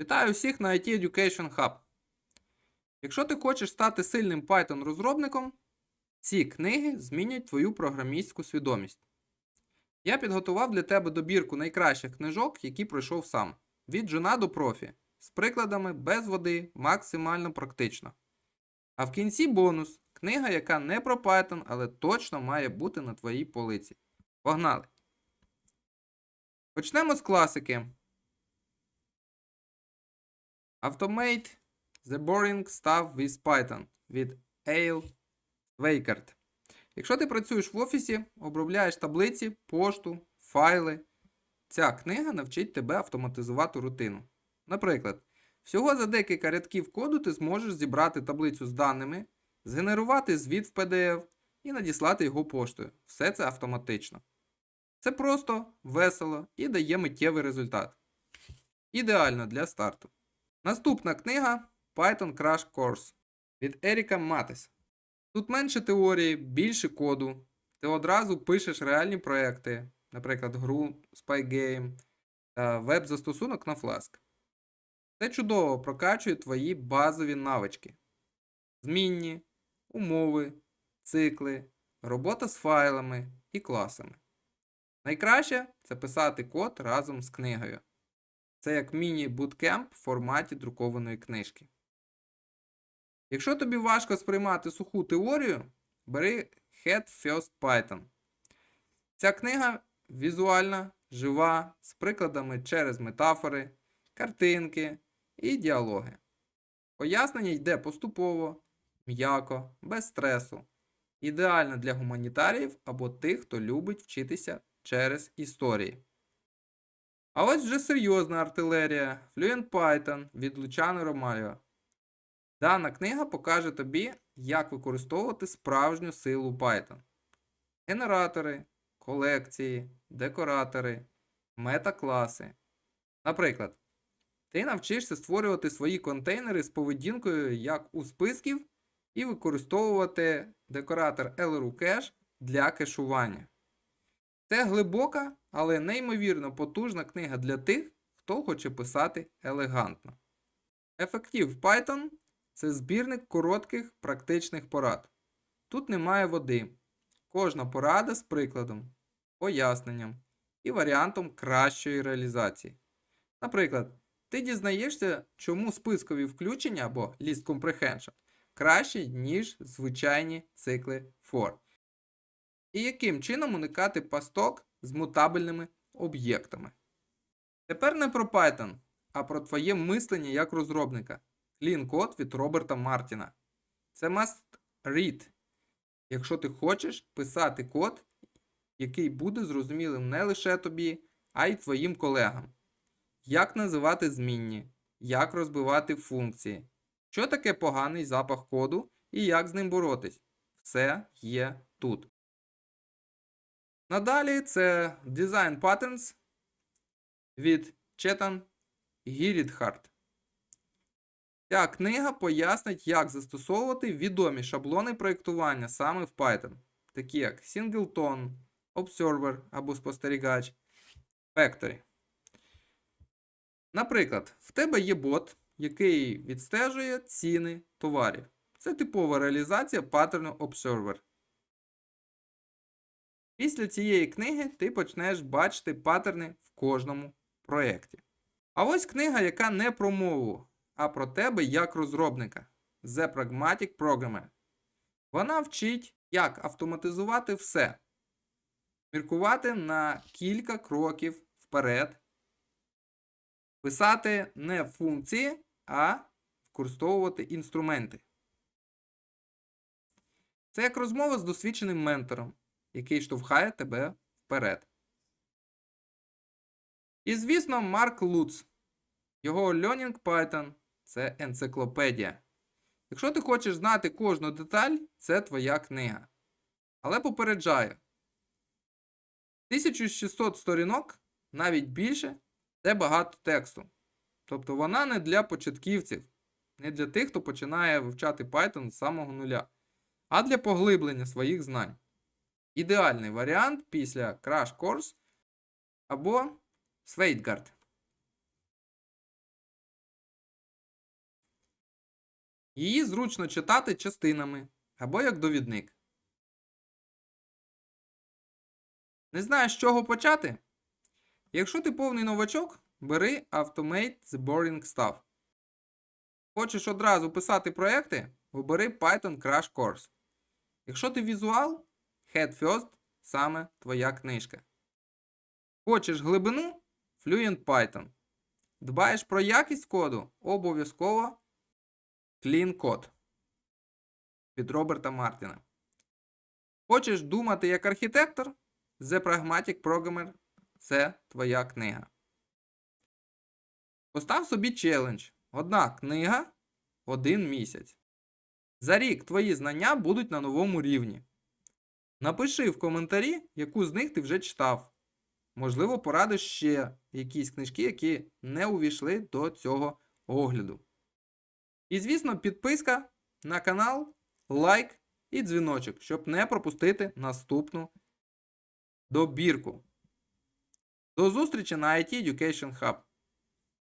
Вітаю всіх на IT Education Hub. Якщо ти хочеш стати сильним Python розробником, ці книги змінять твою програмістську свідомість. Я підготував для тебе добірку найкращих книжок, які пройшов сам. Від жона до профі, з прикладами без води, максимально практично. А в кінці бонус книга, яка не про Python, але точно має бути на твоїй полиці. Погнали! Почнемо з класики. Automate the boring stuff with Python від Ейл Вейкарт. Якщо ти працюєш в офісі, обробляєш таблиці, пошту, файли, ця книга навчить тебе автоматизувати рутину. Наприклад, всього за декілька рядків коду ти зможеш зібрати таблицю з даними, згенерувати звіт в PDF і надіслати його поштою. Все це автоматично. Це просто, весело і дає миттєвий результат. Ідеально для старту. Наступна книга Python Crash Course від Еріка Матес. Тут менше теорії, більше коду. Ти одразу пишеш реальні проекти, наприклад, гру Spygame та веб-застосунок на Flask. Це чудово прокачує твої базові навички. Змінні, умови, цикли, робота з файлами і класами. Найкраще це писати код разом з книгою. Це як міні-буткемп в форматі друкованої книжки. Якщо тобі важко сприймати суху теорію, бери Head First Python. Ця книга візуальна, жива, з прикладами через метафори, картинки і діалоги. Пояснення йде поступово, м'яко, без стресу. Ідеально для гуманітаріїв або тих, хто любить вчитися через історії. А ось вже серйозна артилерія Fluent Python від Лучано Ромаріо. Дана книга покаже тобі, як використовувати справжню силу Python. Генератори, колекції, декоратори, метакласи. Наприклад, ти навчишся створювати свої контейнери з поведінкою як у списків і використовувати декоратор LRU Cache для кешування. Це глибока, але неймовірно потужна книга для тих, хто хоче писати елегантно. Ефектив Python це збірник коротких практичних порад. Тут немає води. Кожна порада з прикладом, поясненням і варіантом кращої реалізації. Наприклад, ти дізнаєшся, чому спискові включення або list comprehension кращі, ніж звичайні цикли for. І яким чином уникати пасток з мутабельними об'єктами. Тепер не про Python, а про твоє мислення як розробника. Code від Роберта Мартіна. Це must read, якщо ти хочеш писати код, який буде зрозумілим не лише тобі, а й твоїм колегам. Як називати змінні, як розбивати функції, що таке поганий запах коду і як з ним боротись. Все є тут. Надалі це Design Patterns від Четан Гірідхарт. Ця книга пояснить, як застосовувати відомі шаблони проєктування саме в Python, такі як Singleton, Observer або спостерігач, Factory. Наприклад, в тебе є бот, який відстежує ціни товарів. Це типова реалізація паттерну Observer. Після цієї книги ти почнеш бачити паттерни в кожному проєкті. А ось книга, яка не про мову, а про тебе як розробника The Pragmatic Programmer. Вона вчить, як автоматизувати все, міркувати на кілька кроків вперед, писати не функції, а використовувати інструменти. Це як розмова з досвідченим ментором, який штовхає тебе вперед. І, звісно, Марк Луц. Його Learning Python це енциклопедія. Якщо ти хочеш знати кожну деталь, це твоя книга. Але попереджаю: 1600 сторінок, навіть більше, це багато тексту. Тобто вона не для початківців, не для тих, хто починає вивчати Python з самого нуля, а для поглиблення своїх знань. Ідеальний варіант після Crash Course або Sveitgard. Її зручно читати частинами або як довідник. Не знаєш, з чого почати? Якщо ти повний новачок, бери Automate the Boring Stuff. Хочеш одразу писати проекти, обери Python Crash Course. Якщо ти візуал, Head First саме твоя книжка. Хочеш глибину Fluent Python. Дбаєш про якість коду обов'язково Clean Code від Роберта Мартіна. Хочеш думати як архітектор? The Pragmatic Programmer це твоя книга. Постав собі челендж. Одна книга, один місяць. За рік твої знання будуть на новому рівні. Напиши в коментарі, яку з них ти вже читав. Можливо, порадиш ще якісь книжки, які не увійшли до цього огляду. І, звісно, підписка на канал, лайк і дзвіночок, щоб не пропустити наступну добірку. До зустрічі на IT Education Hub.